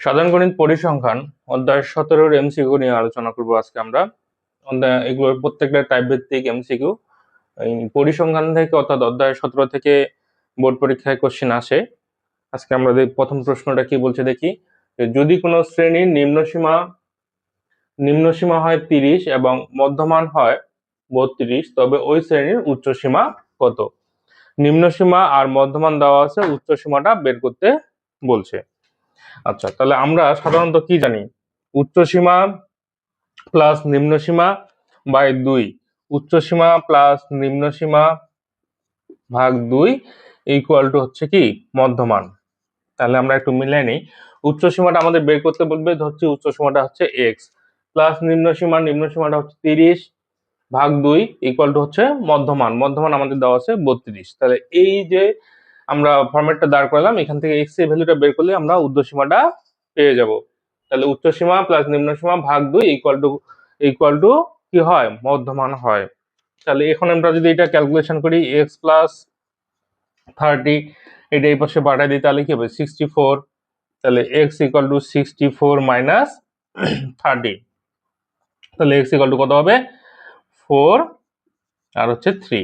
সাধারণ গণিত পরিসংখ্যান, অধ্যায় সতেরোর এমসিকিউ নিয়ে আলোচনা করব আজকে আমরা। অধ্যায় এগুলোর প্রত্যেকটা টাইপ ভিত্তিক এমসিকিউ পরিসংখ্যান থেকে অর্থাৎ অধ্যায় সতেরো থেকে বোর্ড পরীক্ষায় কোশ্চেন আসে। আজকে আমরা প্রথম প্রশ্নটা কি বলছে দেখি। যদি কোনো শ্রেণির নিম্নসীমা নিম্নসীমা হয় তিরিশ এবং মধ্যমান হয় বত্রিশ, তবে ওই শ্রেণির উচ্চসীমা কত? নিম্নসীমা আর মধ্যমান দেওয়া আছে, উচ্চসীমাটা বের করতে বলছে। আচ্ছা তাহলে আমরা সাধারণত কি জানি? উচ্চসীমা প্লাস নিম্নসীমা বাই দুই। উচ্চসীমা প্লাস নিম্নসীমা ভাগ দুই ইকুয়াল টু হচ্ছে কি? মধ্যমান। তাহলে আমরা একটু মিলাই নিই। উচ্চসীমাটা আমাদের বের করতে বলবে হচ্ছে উচ্চসীমাটা হচ্ছে এক্স প্লাস নিম্নসীমা নিম্নসীমাটা হচ্ছে তিরিশ ভাগ দুই ইকুয়াল টু হচ্ছে মধ্যমান। মধ্যমান আমাদের দেওয়া আছে বত্রিশ। তাহলে এই যে আমরা ফরম্যাটটা দাঁড় করলাম, এখান থেকে এক্সের ভ্যালুটা বের করলে আমরা ঊর্ধ্বসীমাটা পেয়ে যাব। তাহলে উচ্চসীমা প্লাস নিম্নসীমা ভাগ দুই ইকুয়াল টু ইকুয়াল টু কি হয়? মধ্যমান হয়। তাহলে এখন আমরা যদি এটা ক্যালকুলেশন করি এক্স প্লাস থার্টি এটা এই পাশে বাড়াই দিই, তাহলে কি হবে? সিক্সটি ফোর তাহলে X equal to sixty four minus thirty তাহলে এক্স ইকুয়াল টু কত হবে? ফোর আর হচ্ছে থ্রি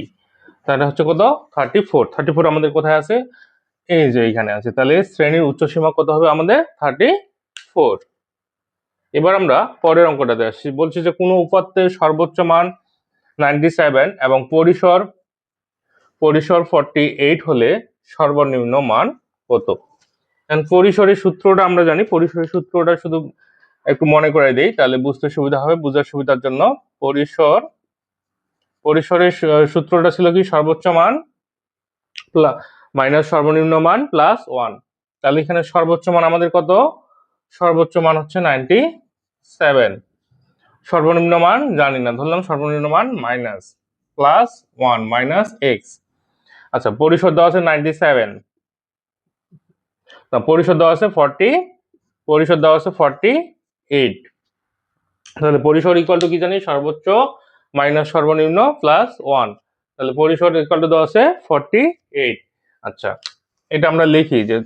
তাহলে হচ্ছে কত? থার্টি ফোর থার্টি ফোর আমাদের কোথায় আছে? এই যে এইখানে আছে। তাহলে শ্রেণির উচ্চসীমা কত হবে আমাদের? থার্টি ফোর এবার আমরা পরের অঙ্কটাতে আসছি বলছি যে কোনো উপাত্তের সর্বোচ্চ মান নাইনটি সেভেন এবং পরিসর পরিসর ফর্টি এইট হলে সর্বনিম্ন মান কত? পরিসরের সূত্রটা আমরা জানি। পরিসরের সূত্রটা শুধু একটু মনে করে দিই, তাহলে বুঝতে সুবিধা হবে, বোঝার সুবিধার জন্য পরিসর পরিসরের সূত্রটা ছিল কি? সর্বোচ্চ মান মাইনাস সর্বনিম্ন মান প্লাস ওয়ান। তাহলে এখানে সর্বোচ্চ মান আমাদের কত? সর্বোচ্চ মান হচ্ছে নাইনটি সেভেন। সর্বনিম্ন মান জানি না, ধরলাম সর্বনিম্ন মান minus plus one, minus X. আচ্ছা পরিসর দেওয়া আছে নাইনটি সেভেন। তা পরিসর দেওয়া আছে ফর্টি পরিসর দেওয়া আছে ফর্টি এইট। তাহলে পরিসর ইকুয়াল টু কি জানি? সর্বোচ্চ মাইনাস সর্বনিম্ন প্লাস ওয়ান তাহলে পরিসর ইকুয়াল টু দেওয়া আছে ফর্টি এইট আচ্ছা এটা আমরা লিখি যে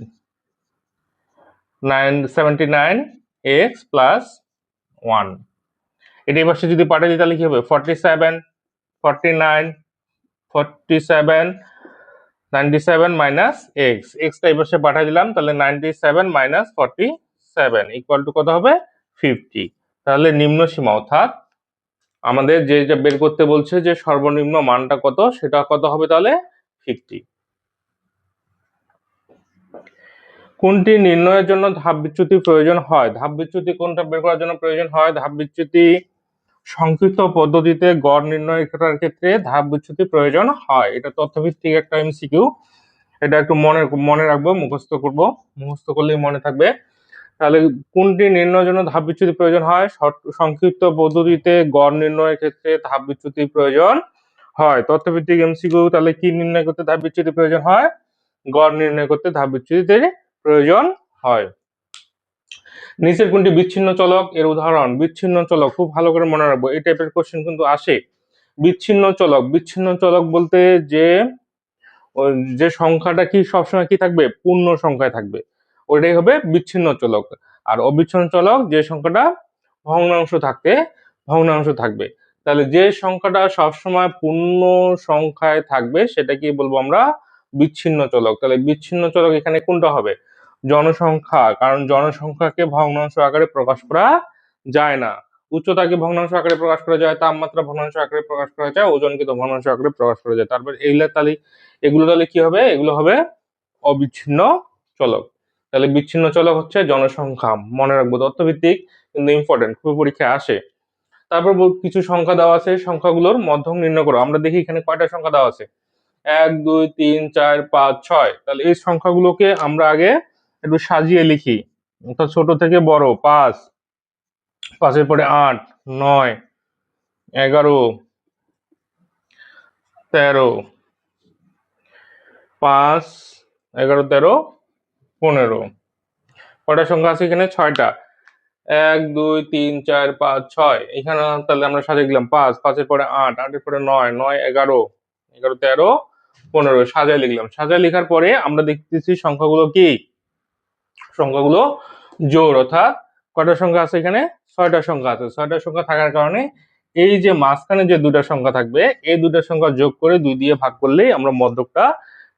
nine seventy nine X plus one এটা এবার যদি পাঠিয়ে দিই তাহলে কি হবে? Forty seven forty nine forty seven ninety seven minus X extra এবার সে পাঠিয়ে দিলাম, তাহলে ninety seven minus forty seven equal to কত হবে? ফিফটি তাহলে নিম্ন সীমা অর্থাৎ আমাদের যে যে বের করতে বলছে যে সর্বনিম্ন মানটা কত, সেটা কত হবে তাহলে? ফিফটি কোনটি নির্ণয়ের জন্য ধাপ বিচ্যুতি প্রয়োজন হয়? ধাপ বিচ্যুতি কোনটা বের করার জন্য প্রয়োজন হয়? ধাপ বিচ্যুতি সংক্ষিপ্ত পদ্ধতিতে গড় নির্ণয় করার ক্ষেত্রে ধাপ বিচ্যুতি প্রয়োজন হয়। এটা তথ্যভিত্তিক একটা এমসিকিউ এটা একটু মনে মনে রাখব, মুখস্থ করব। মুখস্থ করলেই মনে থাকবে। তাহলে কোনটি নির্ণয়ের জন্য ধাপ বিচ্যুতি প্রয়োজন হয়? সংক্ষিপ্ত পদ্ধতিতে গড় নির্ণয়ের ক্ষেত্রে ধাপ বিচ্যুতি প্রয়োজন হয়। তথ্যভিত্তিক এমসিকিউ তাহলে কি নির্ণয় করতে ধাপ বিচ্যুতি প্রয়োজন হয়? গড় নির্ণয় করতে ধাপ বিচ্যুতির প্রয়োজন হয়। নিচের কোনটি বিচ্ছিন্ন চলক? এর উদাহরণ, বিচ্ছিন্ন চলক, খুব ভালো করে মনে রাখব, এই টাইপের কোশ্চেন কিন্তু আসে। বিচ্ছিন্ন চলক বিচ্ছিন্ন চলক বলতে যে যে সংখ্যাটা কি সবসময় কি থাকবে? পূর্ণ সংখ্যায় থাকবে। ওটাই হবে বিচ্ছিন্ন চলক। আর অবিচ্ছিন্ন চলক যে সংখ্যাটা ভগ্নাংশ থাকতে, ভগ্নাংশ থাকবে। তাহলে যে সংখ্যাটা সবসময় পূর্ণ সংখ্যায় থাকবে সেটা কি বলব আমরা বিচ্ছিন্ন চলক। তাহলে বিচ্ছিন্ন চলক এখানে কোনটা হবে? জনসংখ্যা। কারণ জনসংখ্যাকে ভগ্নাংশ আকারে প্রকাশ করা যায় না। উচ্চতাকে ভগ্নাংশ আকারে প্রকাশ করা যায়, তাপমাত্রা ভগ্নাংশ আকারে প্রকাশ করা যায়, ওজনকে তো ভগ্নাংশ আকারে প্রকাশ করা যায়। তারপর এইগুলা তাহলে, এগুলো তাহলে কি হবে? এগুলো হবে অবিচ্ছিন্ন চলক। তাহলে বিচ্ছিন্ন চলক হচ্ছে জনসংখ্যা, মনে রাখব তথ্যভিত্তিক, কিন্তু ইম্পর্টেন্ট খুবই পরীক্ষায় আসে। তারপর কিছু সংখ্যা দেওয়া আছে, সংখ্যাগুলোর মধ্যম নির্ণয় করো। আমরা দেখি এখানে কয়টা সংখ্যা দেওয়া আছে? এক, দুই, তিন, চার, পাঁচ, ছয়। তাহলে এই সংখ্যাগুলোকে আমরা আগে একটু সাজিয়ে লিখি। অর্থাৎ ছোট থেকে বড়, পাঁচ। পাঁচের পরে আট, নয়, এগারো, তেরো, পাঁচ, এগারো, তেরো পনেরো। কয়টা সংখ্যা আছে এখানে? ছয়টা। এক, দুই, তিন, চার, পাঁচ, ছয়। এখানে তাহলে আমরা সাজিয়ে দিলাম পাঁচ, পাঁচের পরে আট, আটের পরে নয় নয়, এগারো। এগারো, তেরো, পনেরো। সাজায় লিখলাম। সাজায় লেখার পরে আমরা দেখতেছি সংখ্যাগুলো কি? সংখ্যাগুলো জোর, অর্থাৎ কটা সংখ্যা আছে এখানে? ছয়টা সংখ্যা আছে। ছয়টা সংখ্যা থাকার কারণে এই যে মাঝখানে যে দুটা সংখ্যা থাকবে, এই দুটা সংখ্যা যোগ করে দুই দিয়ে ভাগ করলেই আমরা মধ্যকটা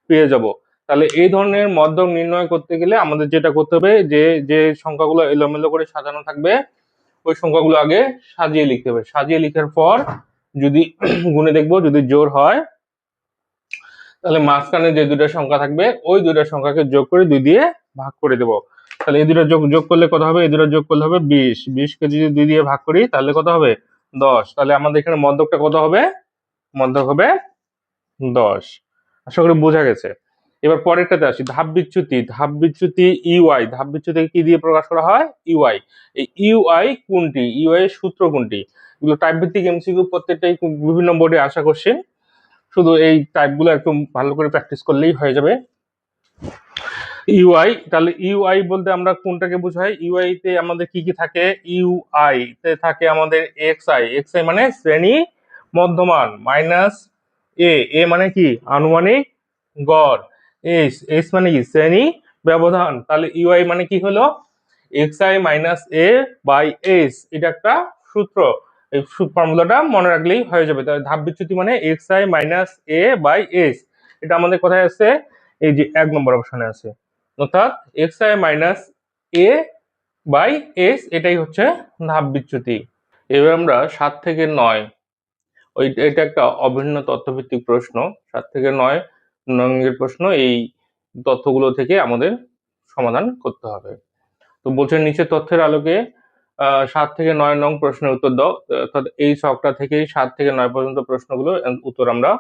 পেয়ে যাব। তাহলে এই ধরনের মধ্যক নির্ণয় করতে গেলে আমাদের যেটা করতে হবে, যে যে সংখ্যাগুলো এলোমেলো করে সাজানো থাকবে, ওই সংখ্যাগুলো আগে সাজিয়ে লিখতে হবে। সাজিয়ে লিখার পর যদি গুণে দেখব, যদি জোর হয়, তাহলে মাঝখানে যে দুটা সংখ্যা থাকবে, ওই দুটা সংখ্যাকে যোগ করে দুই দিয়ে ভাগ করে দেব। তাহলে এই দুটো যোগ যোগ করলে কত হবে? এই দুটো যোগ করলে হবে বিশ। বিশ বিশকে যদি দুই দিয়ে ভাগ করি, তাহলে কত হবে? দশ। তাহলে আমাদের এখানে মধ্যকটা কত হবে? মধ্যক হবে দশ। আশা করি বোঝা গেছে। এবার পরেরটাতে আসি, ধাপ বিচ্যুতি ধাপ বিচ্যুতি ইউআই ধাপ বিচ্যুতি কি দিয়ে প্রকাশ করা হয়? ইউআই এই ইউআই কোনটি? ইউআই সূত্র কোনটি? এগুলো টাইপ ভিত্তিক এমসিকিউ প্রত্যেকটাই বিভিন্ন বোর্ডে আসা করছেন শুধু এই টাইপগুলো একটু ভালো করে প্র্যাকটিস করলেই হয়ে যাবে। ইউআই তাহলে ইউআই বলতে আমরা কোনটাকে বোঝাই? ইউআই তে আমাদের কি কি থাকে? ইউআই তে থাকে আমাদের এক্স আই এক্স আই মানে শ্রেণি মধ্যমান মাইনাস এ এ মানে কি? আনুমানিক গড়। এস এস মানে কি? শ্রেণি ব্যবধান। তাহলে ইউআই মানে কি হলো? X I minus A by S এটা একটা সূত্র। এই ফর্মুলাটা মনে রাখলেই হয়ে যাবে। তাহলে ধাপ বিচ্যুতি মানে X I minus A by S এটা আমাদের কোথায় আছে? এই যে এক নম্বর অপশনে আছে। অর্থাৎ X I minus A by S এটাই হচ্ছে ধাপ বিচ্যুতি। এবার আমরা সাত থেকে নয়। ওই এটা একটা অভিন্ন তথ্যভিত্তিক প্রশ্ন। সাত থেকে নয় নঙ্গের প্রশ্ন, এই তথ্যগুলো থেকে আমাদের সমাধান করতে হবে। তো বলছেন নিচে তথ্যের আলোকে সাত থেকে নয় নং প্রশ্নের উত্তর দাও। অর্থাৎ এই ছকটা থেকেই সাত থেকে নয় পর্যন্ত প্রশ্নগুলো উত্তর আমরা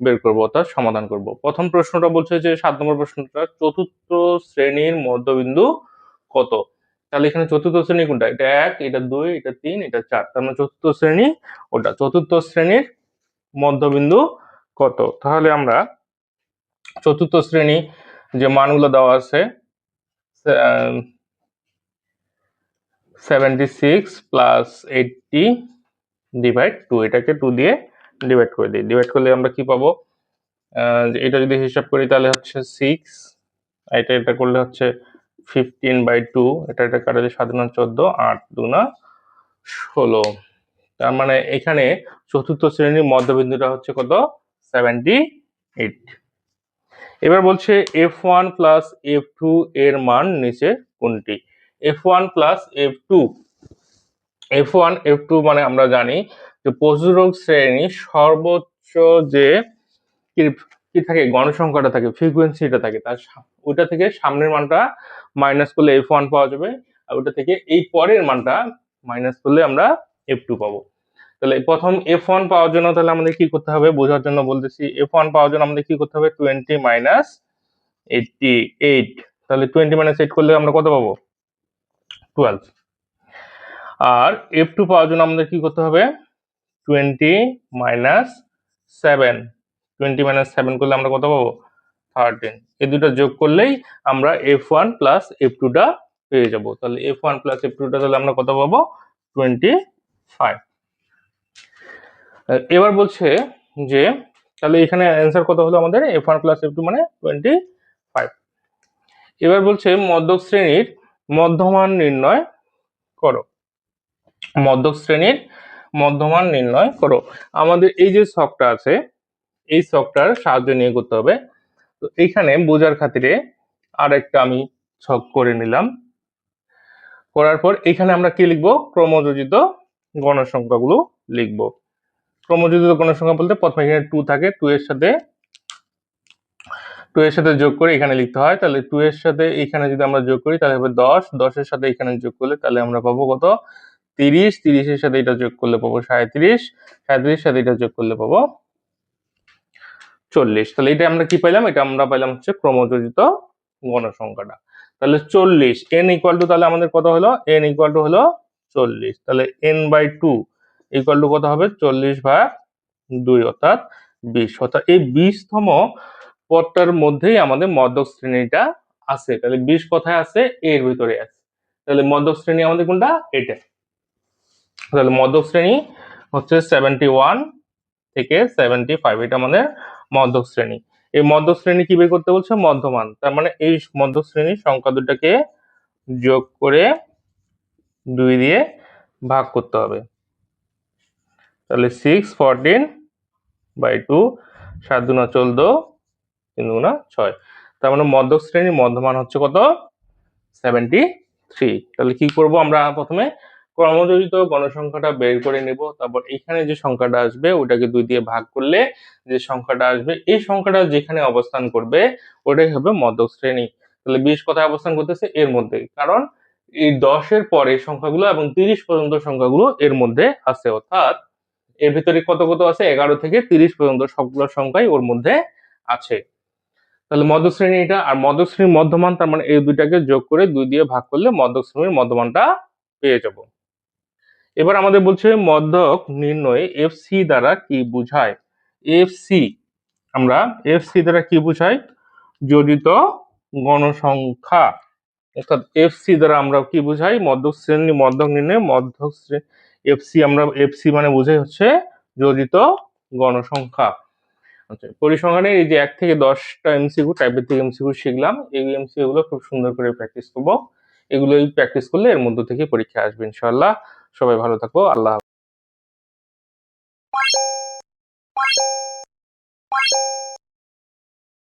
বের করব, অর্থাৎ সমাধান করব। প্রথম প্রশ্নটা বলছে যে, সাত নম্বর প্রশ্নটা, চতুর্থ শ্রেণির মধ্যবিন্দু কত? তাহলে এখানে চতুর্থ শ্রেণি কোনটা? এটা এক, এটা দুই, এটা তিন, এটা চার। তার মানে চতুর্থ শ্রেণি ওটা, চতুর্থ শ্রেণির মধ্যবিন্দু কত? তাহলে আমরা চতুর্থ শ্রেণি যে মানগুলো দেওয়া আছে seventy six plus eighty divide two এটাকে টু দিয়ে ডিভাইড করে দিই। ডিভাইড করলে আমরা কি পাবো? এটা যদি হিসাব করি তাহলে হচ্ছে সিক্স এটা এটা করলে হচ্ছে ফিফটিন বাই টু এটা এটা কাটালে না চোদ্দ, আট দু না ষোলো। তার মানে এখানে চতুর্থ শ্রেণির মধ্যবিন্দুটা হচ্ছে কত? সেভেন্টি এইট এবার বলছে F one plus F two এর মান নিচে কোনটি? F one plus F two F one F two মানে আমরা জানি যে পশুরোগ শ্রেণি সর্বোচ্চ যে কি থাকে? গণসংখ্যাটা থাকে ফ্রিকোয়েন্সিটা থাকে। তার ওটা থেকে সামনের মানটা মাইনাস করলে এফ ওয়ান পাওয়া যাবে, আর ওটা থেকে এই পরের মানটা মাইনাস করলে আমরা এফ টু পাবো। তাহলে প্রথম এফ ওয়ান পাওয়ার জন্য তাহলে আমাদের কি করতে হবে? বোঝার জন্য বলতেছি এফ ওয়ান পাওয়ার জন্য আমাদের কি করতে হবে? টোয়েন্টি মাইনাস এইটটি এইট তাহলে টোয়েন্টি মাইনাস এইট করলে আমরা কত পাবো? টুয়েলভ আর এফ টু পাওয়ার জন্য আমাদের কি করতে হবে? Twenty minus seven twenty minus seven করলে আমরা কত পাবো? থার্টিন এই দুটো যোগ করলেই আমরা এফ ওয়ান প্লাস এফ টুটা পেয়ে যাব। তাহলে এফ ওয়ান প্লাস এফ টুটা তাহলে আমরা কত পাবো? টোয়েন্টি ফাইভ এবার বলছে যে, তাহলে এখানে অ্যান্সার কত হলো আমাদের? F one plus F two মানে টোয়েন্টি ফাইভ এবার বলছে, মধ্যক শ্রেণির মধ্যমান নির্ণয় করো। মধ্যক শ্রেণির মধ্যমান নির্ণয় করো। আমাদের এই যে শখটা আছে, এই শখটার সাহায্য নিয়ে করতে হবে। তো এখানে বোঝার খাতিরে আর একটা আমি ছক করে নিলাম। করার পর এখানে আমরা কি লিখব? ক্রমযোজিত গণসংখ্যাগুলো লিখব। ক্রমযোজিত গণসংখ্যা বলতে প্রথমে এখানে টু থাকে টু এর সাথে টু এর সাথে যোগ করে এখানে লিখতে হয়। তাহলে টু এর সাথে এখানে যদি আমরা যোগ করি, তাহলে হবে দশ। দশের সাথে এখানে যোগ করলে তাহলে আমরা পাবো কত? তিরিশ। তিরিশের সাথে এটা যোগ করলে পাবো সাঁত্রিশ সাঁত্রিশ সাথে এটা যোগ করলে পাবো চল্লিশ। তাহলে এটা আমরা কি পাইলাম? এটা আমরা পাইলাম হচ্ছে ক্রমযোজিত গণসংখ্যাটা। তাহলে চল্লিশ। এন ইকুয়াল টু তাহলে আমাদের কত হলো? এন ইকুয়াল টু হলো চল্লিশ। তাহলে N by two equal to কত হবে? চল্লিশ ভাগ দুই অর্থাৎ বিশ। অর্থাৎ এই বিশতম পদটার মধ্যেই আমাদের মধ্যক শ্রেণীটা আছে। তাহলে বিশ কোথায় আছে? এর ভিতরে আছে। তাহলে মধ্যক শ্রেণি আমাদের কোনটা? এটা তাহলে মধ্যক শ্রেণি হচ্ছে সেভেন্টি ওয়ান থেকে সেভেন্টি ফাইভ এটা আমাদের মধ্যক শ্রেণি। এই মধ্যক শ্রেণি কি বের করতে বলছে? মধ্যমান। তার মানে এই মধ্যক শ্রেণির সংখ্যা দুটাকে যোগ করে দুই দিয়ে ভাগ করতে হবে। তাহলে সিক্স ফোরটিন বাই টু সাত দুনা চোদ্দ, তিন দুনা ছয়। তার মানে মধ্যক শ্রেণির মধ্যমান হচ্ছে কত? সেভেন্টি থ্রি তাহলে কি করব আমরা প্রথমে? ক্রমযোজিত গণসংখ্যাটা বের করে নেব। তারপর এখানে যে সংখ্যাটা আসবে, ওটাকে দুই দিয়ে ভাগ করলে যে সংখ্যাটা আসবে, এই সংখ্যাটা যেখানে অবস্থান করবে, ওটাই হবে মধ্যক শ্রেণি। তাহলে বিশ কোথায় অবস্থান করতেছে? এর মধ্যে। কারণ এই দশের পরে সংখ্যাগুলো এবং তিরিশ পর্যন্ত সংখ্যাগুলো এর মধ্যে আছে। অর্থাৎ এর ভিতরে কত কত আছে? এগারো থেকে তিরিশ পর্যন্ত সবগুলো সংখ্যাই ওর মধ্যে আছে। তাহলে মধ্যশ্রেণী এটা, আর মধ্যশ্রেণীর মধ্যমান, তার মানে এই দুইটাকে যোগ করে দুই দিয়ে ভাগ করলে মধ্যশ্রেণীর মধ্যমানটা পেয়ে যাব। এবার আমাদের বলছে মধ্যক নির্ণয় এফ সি দ্বারা কি বোঝায়? এফ সি আমরা এফ সি দ্বারা কি বোঝাই জড়িত গণসংখ্যা। অর্থাৎ এফ সি দ্বারা আমরা কি বোঝাই? মধ্যক শ্রেণি মধ্যক নির্ণয় মধ্যক শ্রেণি এফ সি আমরা এফসি মানে বোঝাই হচ্ছে জড়িত গণসংখ্যা। আচ্ছা পরিসংখ্যানের এই যে এক থেকে দশটা এমসিকিউ টাইপের থেকে এমসিকিউ শিখলাম, এই এমসিকিউ গুলো খুব সুন্দর করে প্র্যাকটিস করব। এগুলোই প্র্যাকটিস করলে এর মধ্য থেকে পরীক্ষা আসবে ইনশাল্লাহ সবাই ভালো থাকব আল্লাহ।